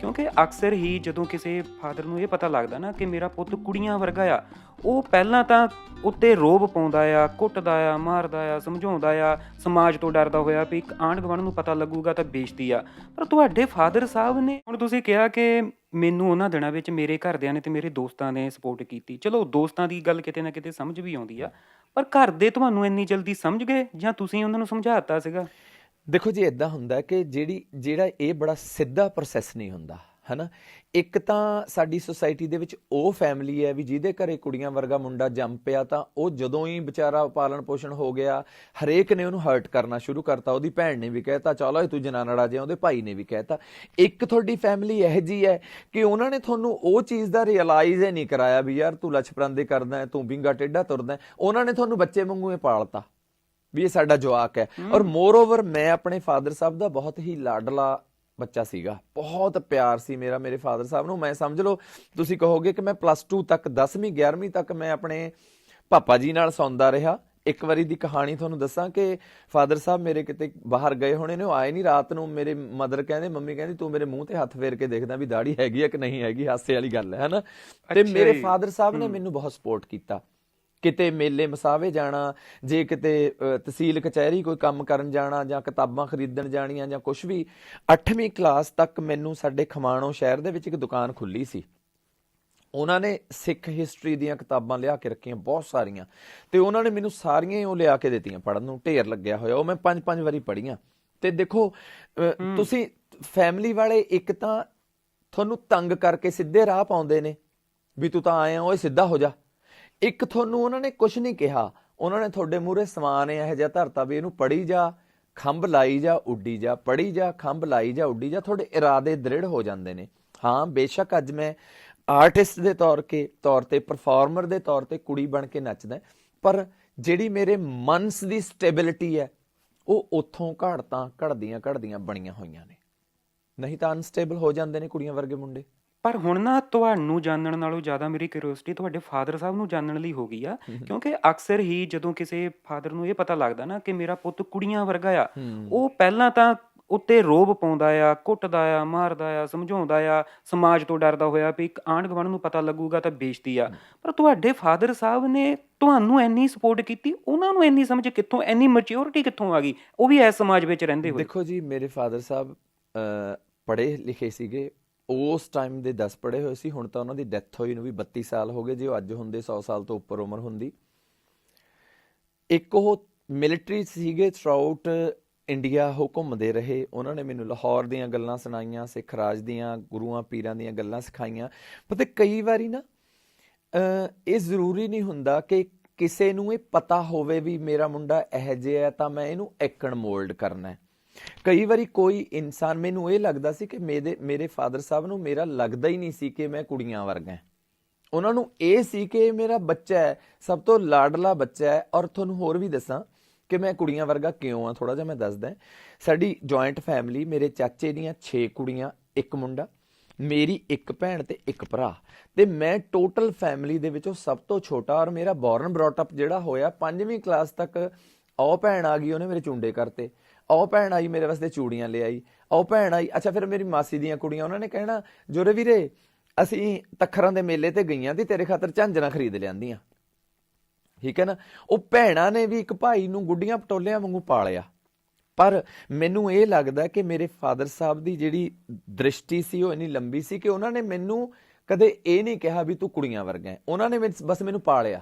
ਕਿਉਂਕਿ ਅਕਸਰ ਹੀ ਜਦੋਂ ਕਿਸੇ ਫਾਦਰ ਨੂੰ ਇਹ ਪਤਾ ਲੱਗਦਾ ਨਾ ਕਿ ਮੇਰਾ ਪੁੱਤ ਕੁੜੀਆਂ ਵਰਗਾ ਆ, ਉਹ ਪਹਿਲਾਂ ਤਾਂ ਉੱਤੇ ਰੋਬ ਪਾਉਂਦਾ ਆ, ਕੁੱਟਦਾ ਆ, ਮਾਰਦਾ ਆ, ਸਮਝਾਉਂਦਾ ਆ, ਸਮਾਜ ਤੋਂ ਡਰਦਾ ਹੋਇਆ ਵੀ ਇੱਕ ਆਂਢ ਗੁਆਂਢ ਨੂੰ ਪਤਾ ਲੱਗੂਗਾ ਤਾਂ ਬੇਇੱਜ਼ਤੀ ਆ। ਪਰ ਤੁਹਾਡੇ ਫਾਦਰ ਸਾਹਿਬ ਨੇ ਹੁਣ ਤੁਸੀਂ ਕਿਹਾ ਕਿ ਮੈਨੂੰ ਉਹਨਾਂ ਦਿਨਾਂ ਵਿੱਚ ਮੇਰੇ ਘਰਦਿਆਂ ਨੇ ਤੇ ਮੇਰੇ ਦੋਸਤਾਂ ਨੇ ਸਪੋਰਟ ਕੀਤੀ। ਚਲੋ, ਦੋਸਤਾਂ ਦੀ ਗੱਲ ਕਿਤੇ ਨਾ ਕਿਤੇ ਸਮਝ ਵੀ ਆਉਂਦੀ ਆ, ਪਰ ਘਰ ਦੇ ਤੁਹਾਨੂੰ ਇੰਨੀ ਜਲਦੀ ਸਮਝ ਗਏ ਜਾਂ ਤੁਸੀਂ ਉਹਨਾਂ ਨੂੰ ਸਮਝਾਤਾ ਸੀਗਾ? ਦੇਖੋ ਜੀ ਇਦਾਂ ਹੁੰਦਾ ਕਿ ਜਿਹੜੀ, ਜਿਹੜਾ ਇਹ ਬੜਾ ਸਿੱਧਾ ਪ੍ਰੋਸੈਸ ਨਹੀਂ ਹੁੰਦਾ, ਹਨਾ? ਇੱਕ ਤਾਂ ਸਾਡੀ ਸੁਸਾਇਟੀ ਦੇ ਵਿੱਚ ਉਹ ਫੈਮਿਲੀ ਹੈ ਵੀ ਜਿਹਦੇ ਘਰੇ ਕੁੜੀਆਂ ਵਰਗਾ ਮੁੰਡਾ ਜੰਮ ਪਿਆ ਤਾਂ ਉਹ ਜਦੋਂ ਹੀ ਵਿਚਾਰਾ ਪਾਲਣ ਪੋਸ਼ਣ ਹੋ ਗਿਆ, ਹਰੇਕ ਨੇ ਉਹਨੂੰ ਹਰਟ ਕਰਨਾ ਸ਼ੁਰੂ ਕਰਤਾ, ਉਹਦੀ ਭੈਣ ਨੇ ਵੀ ਕਹਿਤਾ, ਚਲੋ ਤੂੰ ਜਨਾਨੜਾ ਜੇ ਉਹਦੇ ਭਾਈ ਨੇ ਵੀ ਕਹਿਤਾ। ਇੱਕ ਤੁਹਾਡੀ ਫੈਮਿਲੀ ਇਹ ਜੀ ਹੈ ਕਿ ਉਹਨਾਂ ਨੇ ਤੁਹਾਨੂੰ ਉਹ ਚੀਜ਼ ਦਾ ਰਿਅਲਾਈਜ਼ ਹੀ ਨਹੀਂ ਕਰਾਇਆ ਵੀ ਯਾਰ ਤੂੰ ਲਛਪਰਾਂਦੇ ਕਰਦਾ ਤੂੰ ਬਿੰਗਾ ਟੇਡਾ ਤੁਰਦਾ ਉਹਨਾਂ ਨੇ ਤੁਹਾਨੂੰ ਬੱਚੇ ਵਾਂਗੂ ਹੀ ਪਾਲਤਾ। ਵੀ ਇਹ ਸਾਡਾ ਜਵਾਕ ਹੈ। ਔਰ ਮੋਰ ਓਵਰ ਮੈਂ ਆਪਣੇ ਫਾਦਰ ਸਾਹਿਬ ਦਾ ਬਹੁਤ ਹੀ ਲਾਡਲਾ ਬੱਚਾ ਸੀਗਾ। ਬਹੁਤ ਪਿਆਰ ਸੀ ਮੇਰਾ ਮੇਰੇ ਫਾਦਰ ਸਾਹਿਬ ਨੂੰ। ਮੈਂ ਸਮਝ ਲਓ ਤੁਸੀਂ ਕਹੋਗੇ ਕਿ ਮੈਂ ਪਲੱਸ 2 ਤੱਕ 10ਵੀਂ 11ਵੀਂ ਤੱਕ ਮੈਂ ਆਪਣੇ ਪਾਪਾ ਜੀ ਨਾਲ ਸੌਂਦਾ ਰਿਹਾ। ਇੱਕ ਵਾਰੀ ਦੀ ਕਹਾਣੀ ਤੁਹਾਨੂੰ ਦੱਸਾਂ ਕਿ ਫਾਦਰ ਸਾਹਿਬ ਮੇਰੇ ਕਿਤੇ ਬਾਹਰ ਗਏ ਹੋਣੇ ਨੇ ਉਹ ਆਏ ਨਹੀਂ ਰਾਤ ਨੂੰ। ਮੇਰੇ ਮਦਰ ਕਹਿੰਦੇ ਮੰਮੀ ਕਹਿੰਦੀ ਤੂੰ ਮੇਰੇ ਮੂੰਹ ਤੇ ਹੱਥ ਫੇਰ ਕੇ ਦੇਖਦਾ ਵੀ ਦਾੜੀ ਹੈਗੀ ਆ ਕਿ ਨਹੀਂ ਹੈਗੀ ਹਾਸੇ ਵਾਲੀ ਗੱਲ ਹੈ ਹਨਾ? ਤੇ ਮੇਰੇ। ਫਾਦਰ ਸਾਹਿਬ ਨੇ ਮੈਨੂੰ ਬਹੁਤ ਸਪੋਰਟ ਕੀਤਾ। ਕਿਤੇ ਮੇਲੇ ਮਸਾਵੇ ਜਾਣਾ ਜੇ ਕਿਤੇ ਤਹਿਸੀਲ ਕਚਹਿਰੀ ਕੋਈ ਕੰਮ ਕਰਨ ਜਾਣਾ ਜਾਂ ਕਿਤਾਬਾਂ ਖਰੀਦਣ ਜਾਣੀਆਂ ਜਾਂ ਕੁਝ ਵੀ 8ਵੀਂ ਕਲਾਸ ਤੱਕ ਮੈਨੂੰ ਸਾਡੇ ਖਮਾਣੋ ਸ਼ਹਿਰ ਦੇ ਵਿੱਚ ਇੱਕ ਦੁਕਾਨ ਖੁੱਲੀ ਸੀ। ਉਹਨਾਂ ਨੇ ਸਿੱਖ ਹਿਸਟਰੀ ਦੀਆਂ ਕਿਤਾਬਾਂ ਲਿਆ ਕੇ ਰੱਖੀਆਂ ਬਹੁਤ ਸਾਰੀਆਂ। ਤੇ ਉਹਨਾਂ ਨੇ ਮੈਨੂੰ ਸਾਰੀਆਂ ਹੀ ਉਹ ਲਿਆ ਕੇ ਦਿੱਤੀਆਂ ਪੜਨ ਨੂੰ ਢੇਰ ਲੱਗਿਆ ਹੋਇਆ। ਉਹ ਮੈਂ ਪੰਜ ਪੰਜ ਵਾਰੀ ਪੜ੍ਹੀਆਂ। ਤੇ ਦੇਖੋ ਤੁਸੀਂ ਫੈਮਿਲੀ ਵਾਲੇ ਇੱਕ ਤਾਂ ਤੁਹਾਨੂੰ ਤੰਗ ਕਰਕੇ ਸਿੱਧੇ ਰਾਹ ਪਾਉਂਦੇ ਨੇ ਵੀ ਤੂੰ ਤਾਂ ਆਇਆ ਓਏ ਸਿੱਧਾ ਹੋ ਜਾ। ਇੱਕ ਤੁਹਾਨੂੰ ਉਹਨਾਂ ਨੇ ਕੁਝ ਨਹੀਂ ਕਿਹਾ। ਉਹਨਾਂ ਨੇ ਤੁਹਾਡੇ ਮੂਹਰੇ ਸਮਾਨ ਇਹੋ ਜਿਹਾ ਧਰਤਾ ਵੀ ਇਹਨੂੰ ਪੜੀ ਜਾ, ਖੰਭ ਲਾਈ ਜਾ, ਉੱਡੀ ਜਾ ਪੜੀ ਜਾ, ਖੰਭ ਲਾਈ ਜਾ, ਉੱਡੀ ਜਾ, ਤੁਹਾਡੇ ਇਰਾਦੇ ਦ੍ਰਿੜ ਹੋ ਜਾਂਦੇ ਨੇ। ਹਾਂ, ਬੇਸ਼ੱਕ ਅੱਜ ਮੈਂ ਆਰਟਿਸਟ ਦੇ ਤੌਰ ਕੇ, ਤੌਰ ਤੇ ਪਰਫਾਰਮਰ ਦੇ ਤੌਰ ਤੇ ਕੁੜੀ ਬਣ ਕੇ ਨੱਚਦਾ ਪਰ ਜਿਹੜੀ ਮੇਰੇ ਮਨਸ ਦੀ ਸਟੇਬਿਲਿਟੀ ਹੈ, ਉਹ ਉੱਥੋਂ ਘੜਤਾਂ ਘੜਦੀਆਂ ਘੜਦੀਆਂ ਬਣੀਆਂ ਹੋਈਆਂ ਨੇ। ਨਹੀਂ ਤਾਂ ਅਨਸਟੇਬਲ ਹੋ ਜਾਂਦੇ ਨੇ ਕੁੜੀਆਂ ਵਰਗੇ ਮੁੰਡੇ। ਪਰ ਹੁਣ ਨਾ ਤੁਹਾਨੂੰ ਜਾਣਨ ਨਾਲੋਂ ਜ਼ਿਆਦਾ ਮੇਰੀ ਕਿਉਰਿਓਸਿਟੀ ਤੁਹਾਡੇ ਫਾਦਰ ਸਾਹਿਬ ਨੂੰ ਜਾਣਨ ਲਈ ਹੋ ਗਈ ਆ ਕਿਉਂਕਿ ਅਕਸਰ ਹੀ ਜਦੋਂ ਕਿਸੇ ਫਾਦਰ ਨੂੰ ਇਹ ਪਤਾ ਲੱਗਦਾ ਨਾ ਕਿ ਮੇਰਾ ਪੁੱਤ ਕੁੜੀਆਂ ਵਰਗਾ ਆ ਉਹ ਪਹਿਲਾਂ ਤਾਂ ਉੱਤੇ ਰੋਬ ਪਾਉਂਦਾ ਆ ਕੁੱਟਦਾ ਆ ਮਾਰਦਾ ਆ ਸਮਝਾਉਂਦਾ ਆ ਸਮਾਜ ਤੋਂ ਡਰਦਾ ਹੋਇਆ ਵੀ ਇੱਕ ਆਂਢ ਗੁਆਂਢ ਨੂੰ ਪਤਾ ਲੱਗੂਗਾ ਤਾਂ ਬੇਇੱਜ਼ਤੀ ਆ। ਪਰ ਤੁਹਾਡੇ ਫਾਦਰ ਸਾਹਿਬ ਨੇ ਤੁਹਾਨੂੰ ਇੰਨੀ ਸਪੋਰਟ ਕੀਤੀ ਉਹਨਾਂ ਨੂੰ ਇੰਨੀ ਸਮਝ ਕਿੱਥੋਂ ਇੰਨੀ ਮੈਚਿਓਰਿਟੀ ਕਿੱਥੋਂ ਆ ਗਈ? ਉਹ ਵੀ ਇਸ ਸਮਾਜ ਵਿੱਚ ਰਹਿੰਦੇ ਹੋਏ। ਦੇਖੋ ਜੀ ਮੇਰੇ ਫਾਦਰ ਸਾਹਿਬ ਪੜ੍ਹੇ ਲਿਖੇ ਸੀਗੇ ਉਸ ਟਾਈਮ ਦੇ 10 ਪੜ੍ਹੇ ਹੋਏ ਸੀ, ਹੁਣ ਤਾਂ ਉਹਨਾਂ ਦੀ ਡੈਥ ਹੋਈ ਨੂੰ ਵੀ 32 ਸਾਲ ਹੋ ਗਏ, ਜੇ ਉਹ ਅੱਜ ਹੁੰਦੇ 100 ਸਾਲ ਤੋਂ ਉੱਪਰ ਉਮਰ ਹੁੰਦੀ। ਇੱਕ ਉਹ ਮਿਲਟਰੀ ਸੀਗੇ ਥਰੂਆਊਟ ਇੰਡੀਆ ਉਹ ਘੁੰਮਦੇ ਰਹੇ। ਉਹਨਾਂ ਨੇ ਮੈਨੂੰ ਲਾਹੌਰ ਦੀਆਂ ਗੱਲਾਂ ਸੁਣਾਈਆਂ, ਸਿੱਖ ਰਾਜ ਦੀਆਂ, ਗੁਰੂਆਂ ਪੀਰਾਂ ਦੀਆਂ ਗੱਲਾਂ ਸਿਖਾਈਆਂ। ਪਤਾ ਕਈ ਵਾਰੀ ਨਾ ਇਹ ਜ਼ਰੂਰੀ ਨਹੀਂ ਹੁੰਦਾ ਕਿ ਕਿਸੇ ਨੂੰ ਇਹ ਪਤਾ ਹੋਵੇ ਵੀ ਮੇਰਾ ਮੁੰਡਾ ਇਹ ਜਿਹਾ ਹੈ, ਤਾਂ ਮੈਂ ਇਹਨੂੰ ਐਕਣ ਮੋਲਡ ਕਰਨਾ ਹੈ। ਕਈ ਵਾਰੀ ਕੋਈ ਇਨਸਾਨ, ਮੈਨੂੰ ਇਹ ਲੱਗਦਾ ਸੀ ਕਿ ਮੇਰੇ ਮੇਰੇ ਫਾਦਰ ਸਾਹਿਬ ਨੂੰ ਮੇਰਾ ਲੱਗਦਾ ਹੀ ਨਹੀਂ ਸੀ ਕਿ ਮੈਂ ਕੁੜੀਆਂ ਵਰਗਾ ਉਹਨਾਂ ਨੂੰ ਇਹ ਸੀ ਕਿ ਮੇਰਾ ਬੱਚਾ ਹੈ, ਸਭ ਤੋਂ ਲਾਡਲਾ ਬੱਚਾ ਹੈ ਔਰ ਤੁਹਾਨੂੰ ਹੋਰ ਵੀ ਦੱਸਾਂ ਕਿ ਮੈਂ ਕੁੜੀਆਂ ਵਰਗਾ ਕਿਉਂ ਆ ਥੋੜਾ ਜਿਹਾ ਮੈਂ ਦੱਸਦਾ। ਸਾਡੀ ਜੁਆਇੰਟ ਫੈਮਿਲੀ ਮੇਰੇ ਚਾਚੇ ਦੀਆਂ 6 ਕੁੜੀਆਂ, ਇੱਕ ਮੁੰਡਾ, ਮੇਰੀ ਇੱਕ ਭੈਣ ਤੇ ਇੱਕ ਭਰਾ। ਤੇ ਮੈਂ ਟੋਟਲ ਫੈਮਿਲੀ ਦੇ ਵਿੱਚੋਂ ਸਭ ਤੋਂ ਛੋਟਾ ਔਰ ਮੇਰਾ ਬੌਰਨ ਬ੍ਰੌਟ ਅਪ ਜਿਹੜਾ ਹੋਇਆ, ਪੰਜਵੀਂ ਕਲਾਸ ਤੱਕ ਉਹ ਭੈਣ ਆ ਗਈ, ਉਹਨੇ ਮੇਰੇ ਚੁੰਡੇ ਕਰਤੇ। ਆਓ ਭੈਣ ਆਈ ਮੇਰੇ ਵਾਸਤੇ ਚੂੜੀਆਂ ਲੈ ਆਈ ਆਓ ਭੈਣ ਆਈ। ਅੱਛਾ, ਫਿਰ ਮੇਰੀ ਮਾਸੀ ਦੀਆਂ ਕੁੜੀਆਂ, ਉਹਨਾਂ ਨੇ ਕਹਿਣਾ, ਜੋਰੇ ਵੀਰੇ, ਅਸੀਂ ਤਖਰਾਂ ਦੇ ਮੇਲੇ ਤੇ ਗਈਆਂ ਤੇ ਤੇਰੇ ਖਾਤਰ ਝਾਂਜਰਾਂ ਖਰੀਦ ਲਿਆਂਦੀਆਂ। ਠੀਕ ਹੈ ਨਾ? ਉਹ ਭੈਣਾਂ ਨੇ ਵੀ ਇੱਕ ਭਾਈ ਨੂੰ ਗੁੱਡੀਆਂ ਪਟੋਲਿਆਂ ਵਾਂਗੂ ਪਾਲਿਆ। ਪਰ ਮੈਨੂੰ ਇਹ ਲੱਗਦਾ ਕਿ ਮੇਰੇ ਫਾਦਰ ਸਾਹਿਬ ਦੀ ਜਿਹੜੀ ਦ੍ਰਿਸ਼ਟੀ ਸੀ, ਉਹ ਇੰਨੀ ਲੰਬੀ ਸੀ ਕਿ ਉਹਨਾਂ ਨੇ ਮੈਨੂੰ ਕਦੇ ਇਹ ਨਹੀਂ ਕਿਹਾ ਵੀ ਤੂੰ ਕੁੜੀਆਂ ਵਰਗਾ ਹੈ ਉਹਨਾਂ ਨੇ ਮੈਨੂੰ- ਬਸ ਮੈਨੂੰ ਪਾਲਿਆ।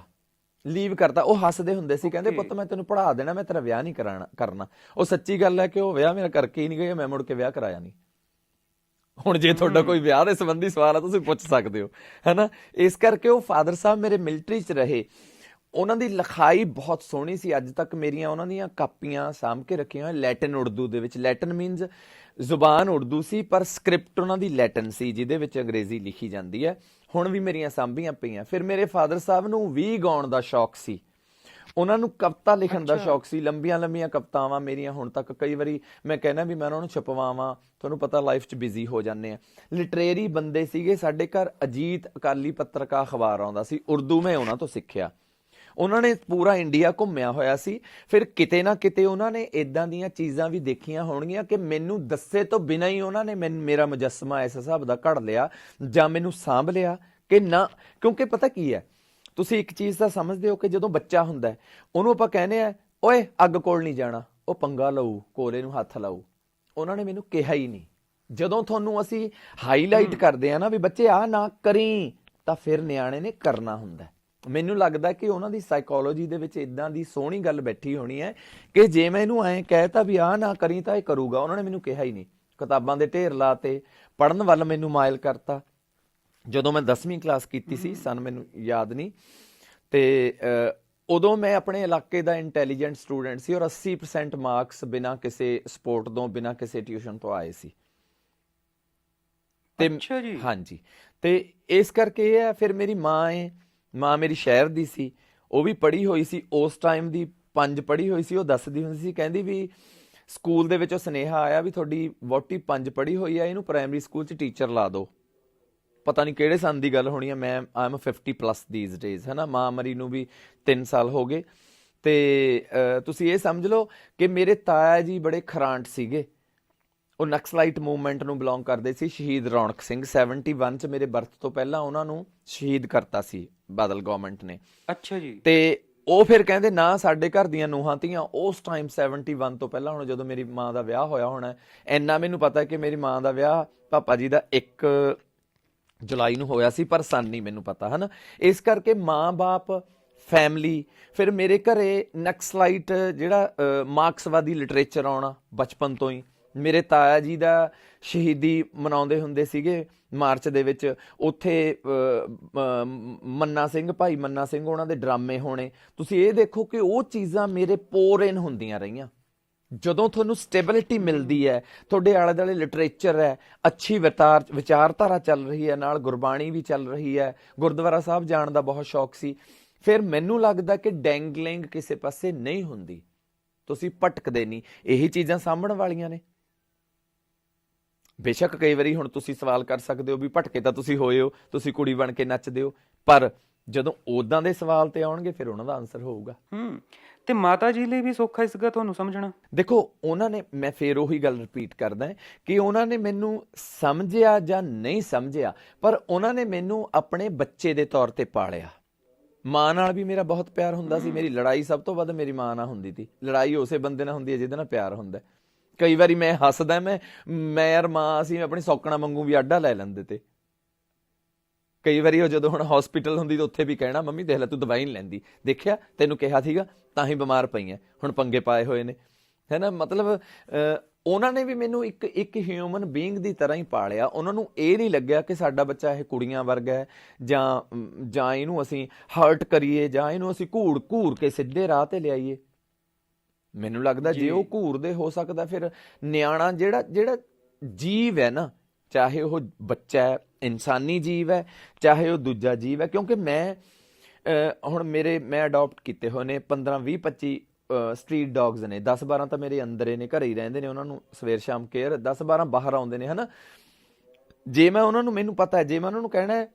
ਲੀਵ ਕਰਤਾ ਉਹ ਹੱਸਦੇ ਹੁੰਦੇ ਸੀ ਕਹਿੰਦੇ ਪੁੱਤ ਮੈਂ ਤੈਨੂੰ ਪੜ੍ਹਾ ਦੇਣਾ ਮੈਂ ਤੇਰਾ ਵਿਆਹ ਨਹੀਂ ਕਰਾਣਾ ਕਰਨਾ। ਉਹ ਸੱਚੀ ਗੱਲ ਹੈ ਕਿ ਉਹ ਵਿਆਹ ਮੇਰਾ ਕਰਕੇ ਹੀ ਨਹੀਂ ਗਏ ਮੈਂ ਮੁੜ ਕੇ ਵਿਆਹ ਕਰਾਇਆ ਨਹੀਂ। ਹੁਣ ਜੇ ਤੁਹਾਡਾ ਕੋਈ ਵਿਆਹ ਦੇ ਸੰਬੰਧੀ ਸਵਾਲ ਆ ਤੁਸੀਂ ਪੁੱਛ ਸਕਦੇ ਹੋ ਹੈਨਾ? ਇਸ ਕਰਕੇ ਉਹ ਫਾਦਰ ਸਾਹਿਬ ਮੇਰੇ ਮਿਲਟਰੀ 'ਚ ਰਹੇ। ਉਹਨਾਂ ਦੀ ਲਿਖਾਈ ਬਹੁਤ ਸੋਹਣੀ ਸੀ। ਅੱਜ ਤੱਕ ਮੇਰੀਆਂ ਉਹਨਾਂ ਦੀਆਂ ਕਾਪੀਆਂ ਸਾਂਭ ਕੇ ਰੱਖੀਆਂ ਹੋਈਆਂ। ਲੈਟਿਨ ਉਰਦੂ ਦੇ ਵਿੱਚ। ਲੈਟਿਨ ਮੀਨਸ ਜ਼ੁਬਾਨ ਉਰਦੂ ਸੀ ਪਰ ਸਕ੍ਰਿਪਟ ਉਹਨਾਂ ਦੀ ਲੈਟਿਨ ਸੀ ਜਿਹਦੇ ਵਿੱਚ ਅੰਗਰੇਜ਼ੀ ਲਿਖੀ ਜਾਂਦੀ ਹੈ। ਹੁਣ ਵੀ ਮੇਰੀਆਂ ਸਾਂਭੀਆਂ ਪਈਆਂ। ਫਿਰ ਮੇਰੇ ਫਾਦਰ ਸਾਹਿਬ ਨੂੰ ਵੀ ਗਾਉਣ ਦਾ ਸ਼ੌਕ ਸੀ। ਉਹਨਾਂ ਨੂੰ ਕਵਿਤਾ ਲਿਖਣ ਦਾ ਸ਼ੌਕ ਸੀ। ਲੰਬੀਆਂ ਲੰਬੀਆਂ ਕਵਿਤਾਵਾਂ ਮੇਰੀਆਂ ਹੁਣ ਤੱਕ ਕਈ ਵਾਰੀ ਮੈਂ ਕਹਿੰਦਾ ਵੀ ਮੈਂ ਉਹਨਾਂ ਨੂੰ ਛਪਵਾਵਾਂ। ਤੁਹਾਨੂੰ ਪਤਾ ਲਾਈਫ 'ਚ ਬਿਜ਼ੀ ਹੋ ਜਾਂਦੇ ਆ ਲਿਟਰੇਰੀ ਬੰਦੇ ਸੀਗੇ। ਸਾਡੇ ਘਰ ਅਜੀਤ ਅਕਾਲੀ ਪੱਤਰਕਾ ਅਖਬਾਰ ਆਉਂਦਾ ਸੀ। ਉਰਦੂ ਮੈਂ ਉਹਨਾਂ ਤੋਂ ਸਿੱਖਿਆ। ਉਹਨਾਂ ਨੇ ਪੂਰਾ ਇੰਡੀਆ ਘੁੰਮਿਆ ਹੋਇਆ ਸੀ। ਫਿਰ ਕਿਤੇ ਨਾ ਕਿਤੇ ਉਹਨਾਂ ਨੇ ਇਦਾਂ ਦੀਆਂ ਚੀਜ਼ਾਂ ਵੀ ਦੇਖੀਆਂ ਹੋਣਗੀਆਂ ਕਿ ਮੈਨੂੰ ਦੱਸੇ ਤੋਂ ਬਿਨਾਂ ਹੀ ਉਹਨਾਂ ਨੇ ਮੇਰਾ ਮੁਜੱਸਮਾ ਇਸ ਹਿਸਾਬ ਦਾ ਘੜ ਲਿਆ ਜਾਂ ਮੈਨੂੰ ਸਾਂਭ ਲਿਆ ਕਿ ਨਾ। ਕਿਉਂਕਿ ਪਤਾ ਕੀ ਹੈ? ਤੁਸੀਂ ਇੱਕ ਚੀਜ਼ ਤਾਂ ਸਮਝਦੇ ਹੋ ਕਿ ਜਦੋਂ ਬੱਚਾ ਹੁੰਦਾ ਹੈ ਉਹਨੂੰ ਆਪਾਂ ਕਹਿੰਦੇ ਆ ਓਏ ਅੱਗ ਕੋਲ ਨਹੀਂ ਜਾਣਾ ਉਹ ਪੰਗਾ ਲਊ ਕੋਲੇ ਨੂੰ ਹੱਥ ਲਾਊ। ਉਹਨਾਂ ਨੇ ਮੈਨੂੰ ਕਿਹਾ ਹੀ ਨਹੀਂ। ਜਦੋਂ ਤੁਹਾਨੂੰ ਅਸੀਂ ਹਾਈਲਾਈਟ ਕਰਦੇ ਆ ਨਾ ਵੀ ਬੱਚੇ ਆ ਨਾ ਕਰੀ ਤਾਂ ਫਿਰ ਨਿਆਣੇ ਨੇ ਕਰਨਾ ਹੁੰਦਾ। ਮੈਨੂੰ ਲੱਗਦਾ ਕਿ ਉਹਨਾਂ ਦੀ ਸਾਈਕੋਲੋਜੀ ਦੇ ਵਿੱਚ ਇਦਾਂ ਦੀ ਸੋਹਣੀ ਗੱਲ ਬੈਠੀ ਹੋਣੀ ਹੈ ਕਿ ਜੇ ਮੈਂ ਇਹਨੂੰ ਐਂ ਕਹਿਤਾ ਵੀ ਆ ਨਾ ਕਰੀ ਤਾਂ ਇਹ ਕਰੂਗਾ ਉਹਨਾਂ ਨੇ ਮੈਨੂੰ ਕਿਹਾ ਹੀ ਨਹੀਂ। ਕਿਤਾਬਾਂ ਦੇ ਢੇਰ ਲਾਤੇ ਪੜਨ ਵੱਲ ਮੈਨੂੰ ਮਾਇਲ ਕਰਤਾ। ਜਦੋਂ ਮੈਂ 10ਵੀਂ ਕਲਾਸ ਕੀਤੀ ਸੀ ਸਨ ਮੈਨੂੰ ਯਾਦ ਨਹੀਂ। ਤੇ ਉਦੋਂ ਮੈਂ ਆਪਣੇ ਇਲਾਕੇ ਦਾ ਇੰਟੈਲੀਜੈਂਟ ਸਟੂਡੈਂਟ ਸੀ ਔਰ 80% ਮਾਰਕਸ ਬਿਨਾ ਕਿਸੇ ਸਪੋਰਟ ਤੋਂ ਬਿਨਾ ਕਿਸੇ ਟਿਊਸ਼ਨ ਤੋਂ ਆਏ ਸੀ। ਤੇ ਅੱਛਾ ਜੀ। ਹਾਂਜੀ। ਤੇ ਇਸ ਕਰਕੇ ਇਹ ਹੈ ਫਿਰ ਮੇਰੀ ਮਾਂ ਹੈ ਮਾਂ ਮੇਰੀ ਸ਼ਹਿਰ ਦੀ ਸੀ, ਉਹ ਵੀ ਪੜ੍ਹੀ ਹੋਈ ਸੀ, ਉਸ ਟਾਈਮ ਦੀ ਪੰਜ ਪੜ੍ਹੀ ਹੋਈ ਸੀ, ਉਹ ਦੱਸਦੀ ਹੁੰਦੀ ਸੀ, ਕਹਿੰਦੀ ਵੀ ਸਕੂਲ ਦੇ ਵਿੱਚੋਂ ਸੁਨੇਹਾ ਆਇਆ ਵੀ ਤੁਹਾਡੀ ਵੋਟੀ ਪੰਜ ਪੜ੍ਹੀ ਹੋਈ ਆ, ਇਹਨੂੰ ਪ੍ਰਾਇਮਰੀ ਸਕੂਲ 'ਚ ਟੀਚਰ ਲਾ ਦਿਓ। ਪਤਾ ਨਹੀਂ ਕਿਹੜੇ ਸੰਨ ਦੀ ਗੱਲ ਹੋਣੀ ਹੈ ਮੈਂ I am 50 plus these days ਹੈ ਨਾ ਮਾਂ ਮਰੀ ਨੂੰ ਵੀ 3 ਸਾਲ ਹੋ ਗਏ। ਤੇ ਤੁਸੀਂ ਇਹ ਸਮਝ ਲਓ ਕਿ ਮੇਰੇ ਤਾਇਆ ਜੀ ਬੜੇ ਖਰਾਂਟ ਸੀਗੇ। ਉਹ ਨਕਸਲਾਈਟ ਮੂਵਮੈਂਟ ਨੂੰ ਬਿਲੋਂਗ ਕਰਦੇ ਸੀ ਸ਼ਹੀਦ ਰੌਣਕ ਸਿੰਘ। 71 ਚ ਮੇਰੇ ਬਰਥ ਤੋਂ ਪਹਿਲਾਂ ਉਹਨਾਂ ਨੂੰ ਸ਼ਹੀਦ ਕਰਤਾ ਸੀ ਬਾਦਲ ਗਵਰਨਮੈਂਟ ਨੇ। ਅੱਛਾ ਜੀ। ਤੇ ਉਹ ਫਿਰ ਕਹਿੰਦੇ ਨਾ ਸਾਡੇ ਘਰ ਦੀਆਂ ਨੂੰਹਾਂ ਧੀਆਂ ਉਸ ਟਾਈਮ 71 ਤੋਂ ਪਹਿਲਾਂ ਹੁਣ ਜਦੋਂ ਮੇਰੀ ਮਾਂ ਦਾ ਵਿਆਹ ਹੋਇਆ ਹੋਣਾ ਐਨਾ ਮੈਨੂੰ ਪਤਾ ਕਿ ਮੇਰੀ ਮਾਂ ਦਾ ਵਿਆਹ ਪਾਪਾ ਜੀ ਦਾ 1 ਜੁਲਾਈ ਨੂੰ ਹੋਇਆ ਸੀ ਪਰ ਸਨ ਨਹੀਂ ਮੈਨੂੰ ਪਤਾ ਹਨਾ? ਇਸ ਕਰਕੇ ਮਾਂ-ਬਾਪ ਫੈਮਿਲੀ ਫਿਰ ਮੇਰੇ ਘਰੇ ਨਕਸਲਾਈਟ ਜਿਹੜਾ ਮਾਰਕਸਵਾਦੀ ਲਿਟਰੇਚਰ ਆਉਣਾ ਬਚਪਨ ਤੋਂ ਹੀ। ਮੇਰੇ ਤਾਇਆ ਜੀ ਦਾ ਸ਼ਹੀਦੀ ਮਨਾਉਂਦੇ ਹੁੰਦੇ ਸੀਗੇ ਮਾਰਚ ਦੇ ਵਿੱਚ। ਉੱਥੇ ਮੰਨਾ ਸਿੰਘ, ਭਾਈ ਮੰਨਾ ਸਿੰਘ ਉਹਨਾਂ ਦੇ ਡਰਾਮੇ ਹੋਣੇ। ਤੁਸੀਂ ਇਹ ਦੇਖੋ ਕਿ ਉਹ ਚੀਜ਼ਾਂ ਮੇਰੇ ਪੋਰ ਇਨ ਹੁੰਦੀਆਂ ਰਹੀਆਂ। ਜਦੋਂ ਤੁਹਾਨੂੰ ਸਟੇਬਿਲਿਟੀ ਮਿਲਦੀ ਹੈ, ਤੁਹਾਡੇ ਆਲੇ ਦੁਆਲੇ ਲਿਟਰੇਚਰ ਹੈ, ਅੱਛੀ ਵਿਚਾਰ ਵਿਚਾਰਧਾਰਾ ਚੱਲ ਰਹੀ ਹੈ, ਨਾਲ ਗੁਰਬਾਣੀ ਵੀ ਚੱਲ ਰਹੀ ਹੈ, ਗੁਰਦੁਆਰਾ ਸਾਹਿਬ ਜਾਣ ਦਾ ਬਹੁਤ ਸ਼ੌਕ ਸੀ। ਫਿਰ ਮੈਨੂੰ ਲੱਗਦਾ ਕਿ ਡੈਂਗਲਿੰਗ ਕਿਸੇ ਪਾਸੇ ਨਹੀਂ ਹੁੰਦੀ। ਤੁਸੀਂ ਭਟਕਦੇ ਨਹੀਂ। ਇਹੀ ਚੀਜ਼ਾਂ ਸਾਂਭਣ ਵਾਲੀਆਂ ਨੇ। ਬੇਸ਼ੱਕ ਕਈ ਵਾਰੀ ਹੁਣ ਤੁਸੀਂ ਸਵਾਲ ਕਰ ਸਕਦੇ ਹੋ ਵੀ ਭਟਕੇ ਤਾਂ ਤੁਸੀਂ ਹੋਏ ਹੋ ਤੁਸੀਂ ਕੁੜੀ ਬਣ ਕੇ ਨੱਚਦੇ ਹੋ ਪਰ ਜਦੋਂ ਉਦਾਂ ਦੇ ਸਵਾਲ ਤੇ ਆਉਣਗੇ ਫਿਰ ਉਹਨਾਂ ਦਾ ਆਨਸਰ ਹੋਊਗਾ। ਹੂੰ ਤੇ ਮਾਤਾ ਜੀ ਲਈ ਵੀ ਸੌਖਾ ਇਸਗਾ ਤੁਹਾਨੂੰ ਸਮਝਣਾ? ਦੇਖੋ ਉਹਨਾਂ ਨੇ ਮੈਂ ਫੇਰ ਉਹੀ ਗੱਲ ਰਿਪੀਟ ਕਰਦਾ ਕਿ ਉਹਨਾਂ ਨੇ ਮੈਨੂੰ ਸਮਝਿਆ ਜਾਂ ਨਹੀਂ ਸਮਝਿਆ ਪਰ ਉਹਨਾਂ ਨੇ ਮੈਨੂੰ ਆਪਣੇ ਬੱਚੇ ਦੇ ਤੌਰ ਤੇ ਪਾਲਿਆ। ਮਾਂ ਨਾਲ ਵੀ ਮੇਰਾ ਬਹੁਤ ਪਿਆਰ ਹੁੰਦਾ ਸੀ ਮੇਰੀ ਲੜਾਈ ਸਭ ਤੋਂ ਵੱਧ ਮੇਰੀ ਮਾਂ ਨਾਲ ਹੁੰਦੀ ਸੀ। ਲੜਾਈ ਉਸੇ ਬੰਦੇ ਨਾਲ ਹੁੰਦੀ ਹੈ ਜਿਹਦੇ ਨਾਲ ਪਿਆਰ ਹੁੰਦਾ ਹੈ। ਕਈ ਵਾਰੀ ਮੈਂ ਹੱਸਦਾ, ਮੈਂ ਮੈਂ ਯਾਰ ਮਾਂ ਅਸੀਂ ਆਪਣੀ ਸੌਕਣਾ ਵਾਂਗੂ ਵੀ ਆਡਾ ਲੈ ਲੈਂਦੇ ਤੇ। ਕਈ ਵਾਰੀ ਉਹ ਜਦੋਂ ਹੁਣ ਹਸਪੀਟਲ ਹੁੰਦੀ ਤਾਂ ਉੱਥੇ ਵੀ ਕਹਿਣਾ, ਮੰਮੀ ਦੇਖ ਲੈ, ਤੂੰ ਦਵਾਈ ਨਹੀਂ ਲੈਂਦੀ। ਦੇਖਿਆ, ਤੈਨੂੰ ਕਿਹਾ ਸੀਗਾ, ਤਾਂ ਹੀ ਬਿਮਾਰ ਪਈ ਐ, ਹੁਣ ਪੰਗੇ ਪਾਏ ਹੋਏ ਨੇ। ਹੈਨਾ, ਮਤਲਬ ਉਹਨਾਂ ਨੇ ਵੀ ਮੈਨੂੰ ਇੱਕ ਇੱਕ ਹਿਊਮਨ ਬੀਇੰਗ ਦੀ ਤਰ੍ਹਾਂ ਹੀ ਪਾਲਿਆ। ਉਹਨਾਂ ਨੂੰ ਇਹ ਨਹੀਂ ਲੱਗਿਆ ਕਿ ਸਾਡਾ ਬੱਚਾ ਇਹ ਕੁੜੀਆਂ ਵਰਗਾ ਹੈ, ਜਾਂ ਜਾਂ ਇਹਨੂੰ ਅਸੀਂ ਹਰਟ ਕਰੀਏ, ਜਾਂ ਇਹਨੂੰ ਅਸੀਂ ਘੂੜ ਘੂਰ ਕੇ ਸਿੱਧੇ ਰਾਹ ਤੇ ਲਿਆਈਏ। ਮੈਨੂੰ ਲੱਗਦਾ ਜੇ। ਉਹ ਘੂਰਦੇ ਹੋ ਸਕਦਾ ਫਿਰ ਨਿਆਣਾ ਜਿਹੜਾ ਜਿਹੜਾ ਜੀਵ ਹੈ ਨਾ ਚਾਹੇ ਉਹ ਬੱਚਾ ਹੈ ਇਨਸਾਨੀ ਜੀਵ ਹੈ ਚਾਹੇ ਉਹ ਦੂਜਾ ਜੀਵ ਹੈ ਕਿਉਂਕਿ ਮੈਂ ਹੁਣ ਮੇਰੇ ਮੈਂ ਅਡਾਪਟ ਕੀਤੇ ਹੋਏ ਨੇ 15 20 25 ਸਟਰੀਟ ਡੌਗਸ ਨੇ 10 12 ਤਾਂ ਮੇਰੇ ਅੰਦਰ ਨੇ ਘਰੇ ਹੀ ਰਹਿੰਦੇ ਨੇ ਉਹਨਾਂ ਨੂੰ ਸਵੇਰ ਸ਼ਾਮ ਕੇਅਰ 10 12 ਬਾਹਰ ਆਉਂਦੇ ਨੇ ਹਨਾ ਜੇ ਮੈਂ ਉਹਨਾਂ ਨੂੰ ਮੈਨੂੰ ਪਤਾ ਹੈ ਜੇ ਮੈਂ ਉਹਨਾਂ ਨੂੰ ਕਹਿਣਾ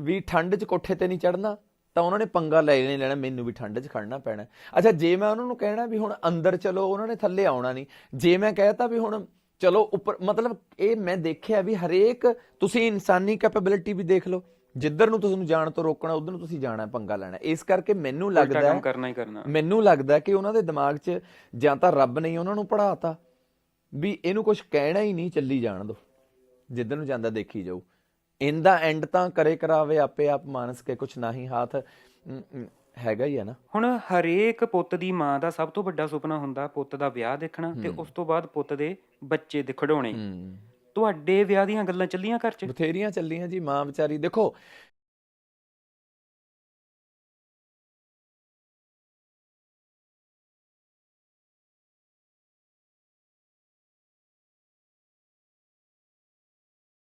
ਵੀ ਠੰਡ 'ਚ ਕੋਠੇ ਤੇ ਨਹੀਂ ਚੜਨਾ ਤਾਂ ਉਹਨਾਂ ਨੇ ਪੰਗਾ ਲੈ ਨਹੀਂ ਲੈਣਾ ਮੈਨੂੰ ਵੀ ਠੰਡ 'ਚ ਖੜਨਾ ਪੈਣਾ। ਅੱਛਾ ਜੇ ਮੈਂ ਉਹਨਾਂ ਨੂੰ ਕਹਿਣਾ ਵੀ ਹੁਣ ਅੰਦਰ ਚਲੋ ਉਹਨਾਂ ਨੇ ਥੱਲੇ ਆਉਣਾ ਨਹੀਂ। ਜੇ ਮੈਂ ਕਹਿਤਾ ਵੀ ਹੁਣ ਚਲੋ ਉੱਪਰ ਮਤਲਬ ਇਹ ਮੈਂ ਦੇਖਿਆ ਵੀ ਹਰੇਕ ਤੁਸੀਂ ਇਨਸਾਨੀ ਕੈਪੇਬਿਲਿਟੀ ਵੀ ਦੇਖ ਲਓ। ਜਿੱਧਰ ਨੂੰ ਤੁਹਾਨੂੰ ਜਾਣ ਤੋਂ ਰੋਕਣਾ ਉਧਰ ਨੂੰ ਤੁਸੀਂ ਜਾਣਾ ਪੰਗਾ ਲੈਣਾ। ਇਸ ਕਰਕੇ ਮੈਨੂੰ ਲੱਗਦਾ ਕੰਮ ਹੈ ਕਰਨਾ ਹੀ ਕਰਨਾ। ਮੈਨੂੰ ਲੱਗਦਾ ਕਿ ਉਹਨਾਂ ਦੇ ਦਿਮਾਗ 'ਚ ਜਾਂ ਤਾਂ ਰੱਬ ਨੇ ਉਹਨਾਂ ਨੂੰ ਪੜਾਤਾ ਵੀ ਇਹਨੂੰ ਕੁਝ ਕਹਿਣਾ ਹੀ ਨਹੀਂ ਚੱਲੀ ਜਾਣ ਦੋ। ਜਿੱਧਰ ਨੂੰ ਜਾਂਦਾ ਦੇਖੀ ਜਾਊ। ਇੰਦਾ ਐਂਡ ਤਾਂ ਕਰੇ ਕਰਾਵੇ ਆਪੇ ਆਪ ਮਾਨਸ ਕੇ ਕੁਛ ਨਹੀਂ ਹਾਥ ਹੈਗਾ ਹੀ ਹੈ ਨਾ। ਹੁਣ ਹਰੇਕ ਪੁੱਤ ਦੀ ਮਾਂ ਦਾ ਸਭ ਤੋਂ ਵੱਡਾ ਸੁਪਨਾ ਹੁੰਦਾ ਪੁੱਤ ਦਾ ਵਿਆਹ ਦੇਖਣਾ ਤੇ ਉਸ ਤੋਂ ਬਾਅਦ ਪੁੱਤ ਦੇ ਬੱਚੇ ਦੇ ਖਿਡੌਣੇ ਤੁਹਾਡੇ ਵਿਆਹ ਦੀਆਂ ਗੱਲਾਂ ਚੱਲੀਆਂ ਘਰ 'ਚ? ਬਥੇਰੀਆਂ ਚੱਲੀਆਂ ਜੀ ਮਾਂ ਵਿਚਾਰੀ ਦੇਖੋ